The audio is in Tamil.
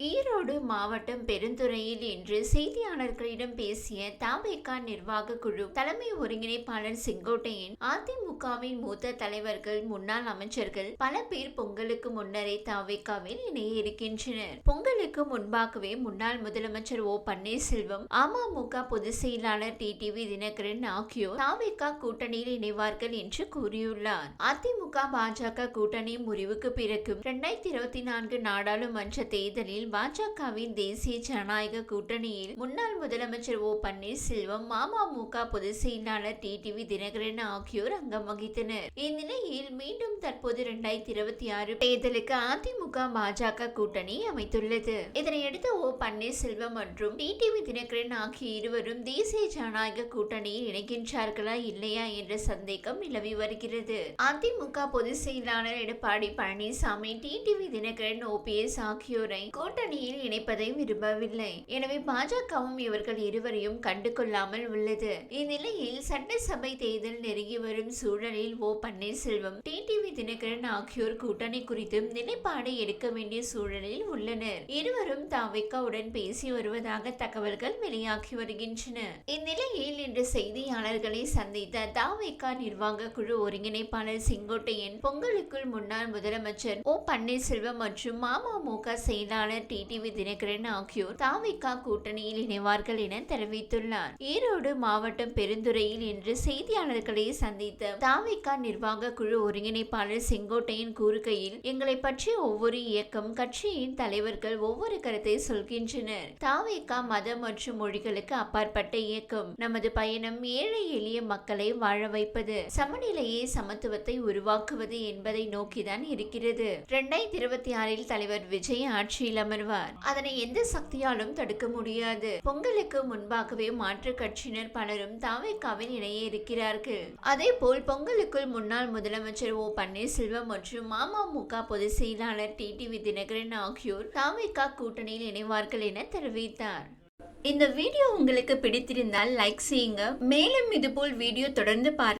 ஈரோடு மாவட்டம் பெருந்துறையில் இன்று செய்தியாளர்களிடம் பேசிய தாவேகா நிர்வாக குழு தலைமை ஒருங்கிணைப்பாளர் செங்கோட்டையன் அதிமுகவின் மூத்த தலைவர்கள் முன்னாள் அமைச்சர்கள் பல பேர் பொங்கலுக்கு முன்னரே தாவேகாவில் இணைய இருக்கின்றனர் பொங்கலுக்கு முன்பாகவே முன்னாள் முதலமைச்சர் ஓ பன்னீர்செல்வம் அமமுக பொதுச் செயலாளர் டிடிவி தினகரன் ஆகியோர் தாவேகா கூட்டணியில் இணைவார்கள் என்று கூறியுள்ளார். அதிமுக பாஜக கூட்டணி முறிவுக்கு பிறகு இரண்டாயிரத்தி இருபத்தி நான்கு நாடாளுமன்ற தேர்தலில் பாஜகவின் தேசிய ஜனநாயக கூட்டணியில் முன்னாள் முதலமைச்சர் ஓ பன்னீர்செல்வம் மமமுக பொதுச் செயலாளர் டிடிவி தினகரன் ஆகியோர் அங்கம் வகித்தனர். இந்நிலையில் மீண்டும் தற்போது இரண்டாயிரத்தி இருபத்தி ஆறு தேர்தலுக்கு அதிமுக பாஜக கூட்டணி அமைத்துள்ளது. இதனையடுத்து ஓ பன்னீர்செல்வம் மற்றும் டிடிவி தினகரன் ஆகிய இருவரும் தேசிய ஜனநாயக கூட்டணியில் இணைகின்றார்களா இல்லையா என்ற சந்தேகம் நிலவி வருகிறது. அதிமுக பொதுச் செயலாளர் எடப்பாடி பழனிசாமி டிடிவி தினகரன் ஓபிஎஸ் ஆகியோரை கூட்டணியில் இணைப்பதை விரும்பவில்லை. எனவே பாஜகவும் இவர்கள் இருவரையும் கண்டு கொள்ளாமல் உள்ளது. இந்நிலையில் சட்டசபை தேர்தல் நெருங்கி வரும் சூழலில் ஓ பன்னீர்செல்வம் டிடிவி தினகரன் ஆகியோர் கூட்டணி குறித்து நிலைப்பாடு எடுக்க வேண்டிய சூழலில் உள்ளனர். இருவரும் தாவிக்காவுடன் பேசி வருவதாக தகவல்கள் வெளியாகி வருகின்றன. இந்நிலையில் இன்று செய்தியாளர்களை சந்தித்த தாவிக்கா நிர்வாக குழு ஒருங்கிணைப்பாளர் செங்கோட்டையன் பொங்கலுக்குள் முன்னாள் முதலமைச்சர் ஓ பன்னீர்செல்வம் மற்றும் அமமுக செயலாளர் டிடிவி தினகரன் ஆகியோர் தாவேக்கா கூட்டணியில் இணைவார்கள் என தெரிவித்துள்ளார். ஈரோடு மாவட்டம் பெருந்துறையில் இன்று செய்தியாளர்களை சந்தித்த தாவேக்கா நிர்வாக குழு ஒருங்கிணைப்பாளர் செங்கோட்டையன் கூறுகையில் எங்களை பற்றி ஒவ்வொரு இயக்கம் கட்சியின் தலைவர்கள் ஒவ்வொரு கருத்தை சொல்கின்றனர். தாவேக்கா மதம் மற்றும் மொழிகளுக்கு அப்பாற்பட்ட இயக்கம். நமது பயணம் ஏழை எளிய மக்களை வாழ வைப்பது. சமநிலையை சமத்துவத்தை உருவாக்குவது என்பதை நோக்கிதான் இருக்கிறது. இரண்டாயிரத்தி இருபத்தி ஆறில் தலைவர் விஜய் ஆட்சியில் வருவார் அதனை எந்த சக்தியாலும் தடுக்க முடியாது. பொங்கலுக்கு முன்பாகவே மாற்று கட்சியினர் பலரும் தாவேக்காவில் இணைய இருக்கிறார்கள். அதே போல் பொங்கலுக்குள் முன்னாள் முதலமைச்சர் ஓ பன்னீர்செல்வம் மற்றும் அமமுக பொதுச் செயலாளர் டி. டிடிவி தினகரன் ஆகியோர் தாவேக்கா கூட்டணியில் இணைவார்கள் என தெரிவித்தார். இந்த வீடியோ உங்களுக்கு பிடித்திருந்தால் லைக் செய்யுங்க. மேலும் இதுபோல் வீடியோ தொடர்ந்து பார்க்க